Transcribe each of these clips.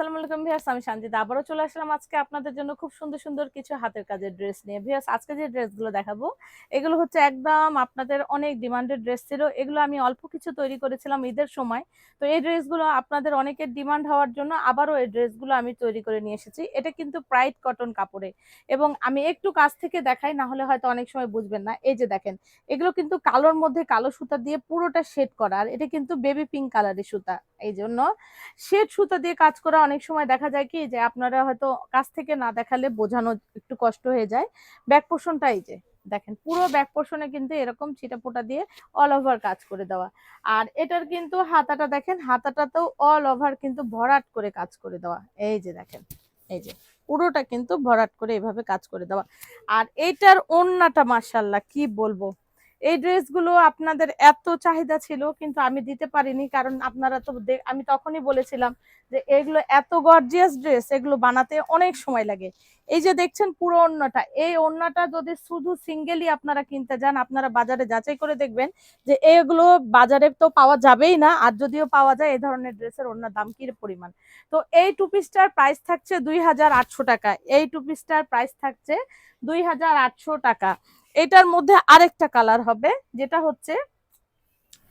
আসসালামু আলাইকুম আমি আবারও চলে আসলাম আজকে আপনাদের জন্য খুব সুন্দর সুন্দর কিছু হাতের কাজের ড্রেস নিয়ে। আজকে যে ড্রেসগুলো দেখাবো, এগুলো হচ্ছে একদম আপনাদের অনেক ড্রেস ছিল। এগুলো আমি অল্প কিছু তৈরি করেছিলাম ঈদের সময়। তো এই ড্রেসগুলো আপনাদের অনেকের ডিমান্ড হওয়ার জন্য আবারও এই ড্রেসগুলো আমি তৈরি করে নিয়ে এসেছি। এটা কিন্তু প্রাইড কটন কাপড়ে। এবং আমি একটু কাছ থেকে দেখাই, না হলে হয়তো অনেক সময় বুঝবেন না। এই যে দেখেন, এগুলো কিন্তু কালোর মধ্যে কালো সুতা দিয়ে পুরোটা শেড করা। আর এটা কিন্তু বেবি পিঙ্ক কালারের সুতা। এই জন্য শেড সুতা দিয়ে কাজ করা অনেক সময় দেখা যায় কি যে আপনারা হয়তো কাছ থেকে না দেখালে বোঝানো একটু কষ্ট হয়ে যায়। ব্যাক এই যে, দেখেন পুরো ব্যাক পোর্শনে কিন্তু এরকম ছিটাপোটা দিয়ে অল ওভার কাজ করে দেওয়া। আর এটার কিন্তু হাতাটা দেখেন, হাতাটাতেও অল ওভার কিন্তু ভরাট করে কাজ করে দেওয়া। এই যে দেখেন, এই যে পুরোটা কিন্তু ভরাট করে এভাবে কাজ করে দেওয়া। আর এইটার ওন্নাটা মার্শাল্লাহ কি বলব? এই ড্রেসগুলো আপনাদের এত চাহিদা ছিল, কিন্তু আমি দিতে পারিনি, কারণ আপনারা তো আমি তখনই বলেছিলাম যে এগুলো এত গর্জিয়াস ড্রেস এগুলো বানাতে অনেক সময় লাগে। এই যে দেখছেন পুরো ওড়নাটা এই ওড়নাটা যদি শুধু সিঙ্গেলই আপনারা কিনতে যান, আপনারা বাজারে যাচাই করে দেখবেন যে এগুলো বাজারে তো পাওয়া যাবেই না, আর যদিও পাওয়া যায় এই ধরনের ড্রেসের ওড়নার দাম কি পরিমাণ। তো এই টু পিসটার প্রাইস থাকছে দুই হাজার আটশো টাকা, এই টু পিসটার প্রাইস থাকছে দুই হাজার আটশো টাকা। এটার মধ্যে আরেকটা কালার হবে, যেটা হচ্ছে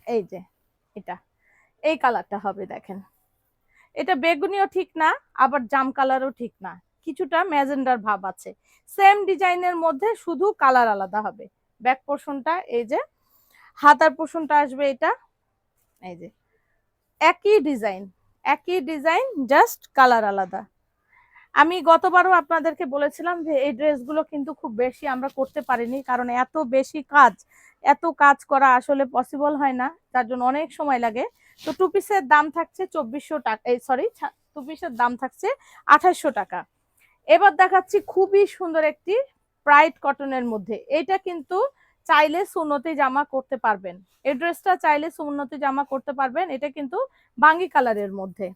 এই যে, এটা। এই কালারটা হবে দেখেন। এটা বেগুনিও ঠিক না, আবার জাম কালারও ঠিক না। কিছুটা ম্যাজেন্ডার ভাব আছে। সেম ডিজাইনের মধ্যে শুধু কালার আলাদা হবে। ব্যাক পোর্শনটা এই যে, হাতার পোর্শনটা আসবে এটা। এই যে, একই ডিজাইন একই ডিজাইন জাস্ট কালার আলাদা। আমি গতবারও আপনাদেরকে বলেছিলাম যে এই ড্রেসগুলো কিন্তু খুব বেশি আমরা করতে পারিনি, কারণ এত বেশি কাজ, এত কাজ করা আসলে পসিবল হয় না তার জন্য অনেক সময় লাগে। তো টু পিসের দাম থাকছে চব্বিশশো টাকা, এই সরি টু পিসের দাম থাকছে আঠাশশো টাকা। এবার দেখাচ্ছি খুবই সুন্দর একটি প্রাইড কটনের মধ্যে। এটা কিন্তু চাইলে সুন্নতি জামা করতে পারবেন। এই ড্রেসটা চাইলে সুন্নতি জামা করতে পারবেন, এটা কিন্তু বাঙ্গি কালারের মধ্যে।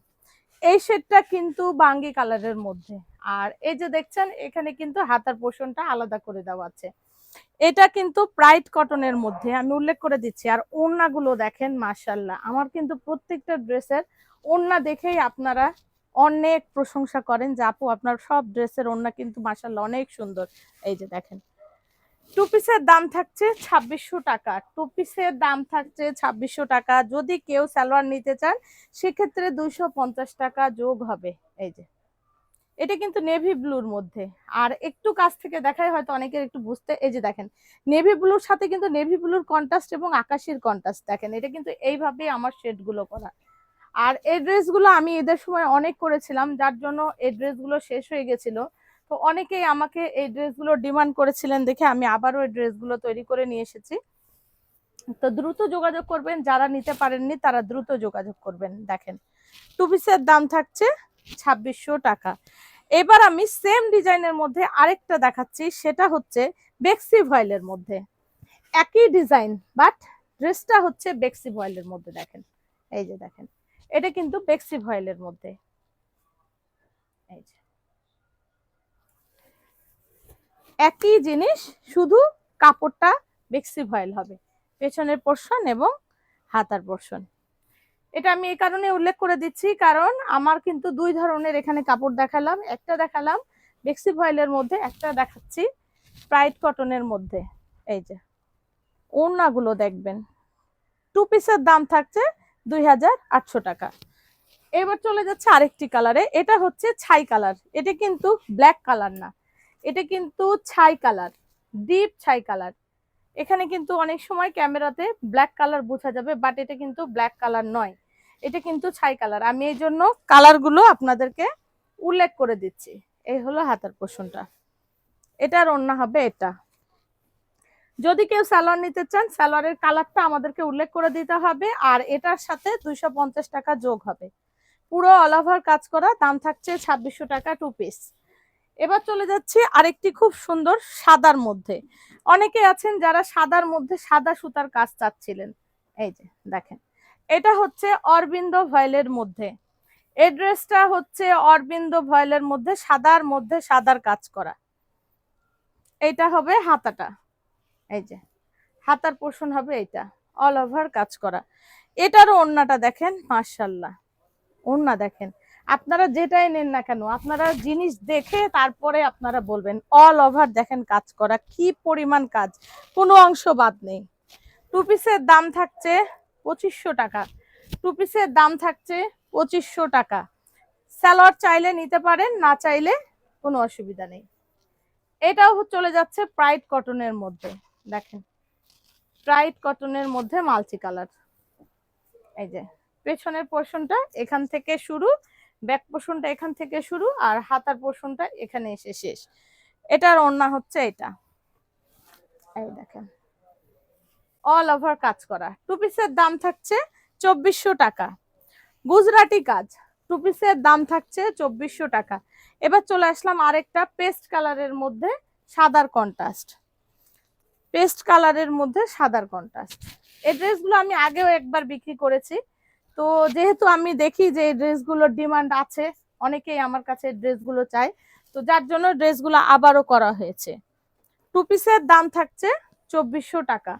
এই শেডটা কিন্তু বাঙ্গি কালারের মধ্যে। আর এই যে দেখছেন, এখানে কিন্তু হাতার পোষণটা আলাদা করে দেওয়া আছে। এটা কিন্তু প্রাইড কটনের মধ্যে, আমি উল্লেখ করে দিচ্ছি। আর ওড়নাগুলো দেখেন মাশাল্লাহ আমার কিন্তু প্রত্যেকটা ড্রেসের ওড়না দেখেই আপনারা অনেক প্রশংসা করেন যে আপু, আপনার সব ড্রেসের ওড়না কিন্তু মাশাল্লাহ অনেক সুন্দর। এই যে দেখেন টু পিসের দাম থাকছে ছাব্বিশশো টাকা। টু পিসের দাম থাকছে ছাব্বিশশো টাকা। যদি কেউ সালোয়ার নিতে চান, সেক্ষেত্রে দুইশো পঞ্চাশ টাকা যোগ হবে। এই যে। এটা কিন্তু নেভি ব্লুর মধ্যে। আর একটু কাছ থেকে দেখায় হয়তো অনেকের একটু বুঝতে, এই যে দেখেন, নেভি ব্লুর সাথে কিন্তু নেভি ব্লুর কন্ট্রাস্ট এবং আকাশের কন্ট্রাস্ট দেখেন। এটা কিন্তু এইভাবেই আমার শেডগুলো করা। আর এই ড্রেসগুলো আমি ঈদের সময় অনেক করেছিলাম, যার জন্য এই ড্রেসগুলো শেষ হয়ে গেছিল। তো অনেকেই আমাকে এই ড্রেসগুলো ডিমান্ড করেছিলেন দেখে আমি আবারও এই ড্রেসগুলো তৈরি করে নিয়ে এসেছি। তো দ্রুত যোগাযোগ করবেন, যারা নিতে পারেননি তারা দ্রুত যোগাযোগ করবেন, দেখেন। টু পিসের দাম থাকছে ছাব্বিশশো টাকা। এবার আমি সেম ডিজাইনের মধ্যে আরেকটা দেখাচ্ছি, সেটা হচ্ছে বেক্সি ভয়েলের মধ্যে। একই ডিজাইন বাট ড্রেসটা হচ্ছে বেক্সি ভয়েলের মধ্যে, দেখেন। এই যে দেখেন, এটা কিন্তু বেক্সি ভয়েলের মধ্যে। এই যে। একই জিনিস শুধু কাপড়টা বেক্সি ভয়েল হবে। পেছনের পোর্শন এবং হাতার পোর্শন এটা আমি এই কারণে উল্লেখ করে দিচ্ছি, কারণ আমার কিন্তু দুই ধরনের এখানে কাপড় দেখালাম। একটা দেখালাম বেক্সি ভয়েলের মধ্যে, একটা দেখাচ্ছি প্রাইড কটনের মধ্যে। এই যে, ওড়নাগুলো দেখবেন। টু পিসের দাম থাকছে দুই হাজার আটশো টাকা। এবার চলে যাচ্ছে আরেকটি কালারে এটা হচ্ছে ছাই কালার এটা কিন্তু ব্ল্যাক কালার না। এটা কিন্তু ছাই কালার, ডিপ ছাই কালার। এখানে কিন্তু অনেক সময় ক্যামেরাতে ব্ল্যাক কালার বোঝা যাবে, বাট এটা কিন্তু ব্ল্যাক কালার নয়। এটা কিন্তু ছাই কালার। আমি এই জন্য কালারগুলো আপনাদেরকে উল্লেখ করে দিচ্ছি। এই হলো হাতার পোষণটা। এটার অন্য হবে এটা। যদি কেউ স্যালোয়ার নিতে চান স্যালোয়ারের কালারটা আমাদেরকে উল্লেখ করে দিতে হবে, আর এটার সাথে দুইশো পঞ্চাশ টাকা যোগ হবে। পুরো অল ওভার কাজ করা, দাম থাকছে ছাব্বিশশো টাকা টু পিস এবার চলে যাচ্ছি আরেকটি খুব সুন্দর সাদার মধ্যে। অনেকে আছেন যারা সাদার মধ্যে সাদা সুতার কাজ চাচ্ছিলেন। এই যে, দেখেন। এটা হচ্ছে অরবিন্দ ভয়েলের মধ্যে। এই ড্রেসটা হচ্ছে অরবিন্দ ভয়েলের মধ্যে, সাদার মধ্যে সাদার কাজ করা। এটা হবে হাতাটা। এই যে, হাতার পোর্শন হবে এটা অল ওভার কাজ করা। এটারও ওড়নাটা দেখেন মার্শাল্লাহ ওড়না দেখেন। আপনারা যেটাই নেন না কেন, আপনারা জিনিস দেখে তারপরে আপনারা বলবেন অল ওভার দেখেন কাজ করা, কি পরিমাণ কাজ? কোনো অংশ বাদ নেই। টু পিসের দাম থাকছে পঁচিশশো টাকা। টু পিসের দাম থাকছে পঁচিশশো টাকা। স্যালোয়ার চাইলে নিতে পারেন, না চাইলে কোনো অসুবিধা নেই। এটাও চলে যাচ্ছে প্রাইড কটনের মধ্যে। দেখেন প্রাইড কটনের মধ্যে মাল্টি কালার এই যে, পেছনের পোর্শনটা এখান থেকে শুরু। ব্যাক পোর্শনটা এখান থেকে শুরু আর হাতার পোর্শনটা এখানে এসে শেষ। এটার ওড়না হচ্ছে এটা। এই দেখেন। অল ওভার কাজ করা। টু পিসের দাম থাকছে চব্বিশশো টাকা। গুজরাটি কাজ। টু পিসের দাম থাকছে চব্বিশশো টাকা। এবার চলে আসলাম আরেকটা পেস্ট কালারের মধ্যে সাদার কন্ট্রাস্ট পেস্ট কালারের মধ্যে সাদার কন্ট্রাস্ট এই ড্রেসগুলো আমি আগেও একবার বিক্রি করেছি। তো যেহেতু আমি দেখি যে ড্রেসগুলোর ডিমান্ড আছে, অনেকেই আমার কাছে ড্রেসগুলো চায়। তো যার জন্য ড্রেসগুলো আবারও করা হয়েছে। টু পিসের দাম থাকছে চব্বিশশো টাকা।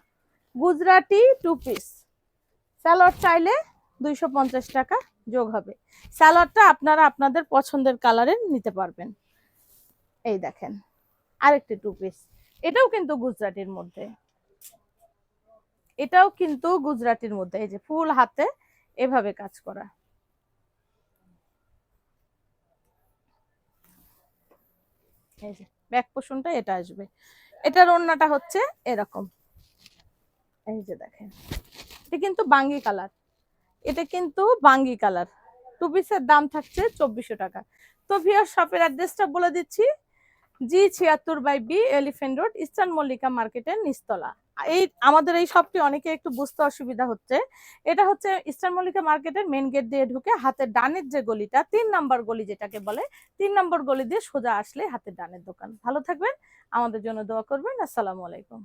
গুজরাটি টু পিস স্যালোয়ার চাইলে দুইশো পঞ্চাশ টাকা যোগ হবে। স্যালোয়ারটা আপনারা আপনাদের পছন্দের কালারের নিতে পারবেন। এই দেখেন, আরেকটি টু পিস এটাও কিন্তু গুজরাটির মধ্যে। এটাও কিন্তু গুজরাটির মধ্যে। এই যে ফুল হাতে এভাবে কাজ করা। ব্যাক পোষণটা এটা আসবে। এটার ওড়নাটা হচ্ছে এরকম। এই যে দেখেন, এটা কিন্তু বাঙ্গি কালার। এটা কিন্তু বাঙ্গি কালার। টু পিসের দাম থাকছে চব্বিশশো টাকা। তো ভিওর শপের অ্যাড্রেসটা বলে দিচ্ছি জি ছিয়াত্তর by B elephant road eastern Mallika মার্কেটের নিস্তলা এই আমাদের এই শপটি অনেকে একটু বুঝতে অসুবিধা হচ্ছে। এটা হচ্ছে ইস্টার মল্লিকা মার্কেটের মেন গেট দিয়ে ঢুকে হাতের ডানের যে গলিটা, তিন নাম্বার গলি যেটাকে বলে, তিন নম্বর গলি দিয়ে সোজা আসলে হাতের ডানের দোকান। ভালো থাকবেন, আমাদের জন্য দোয়া করবেন। আসসালামু আলাইকুম।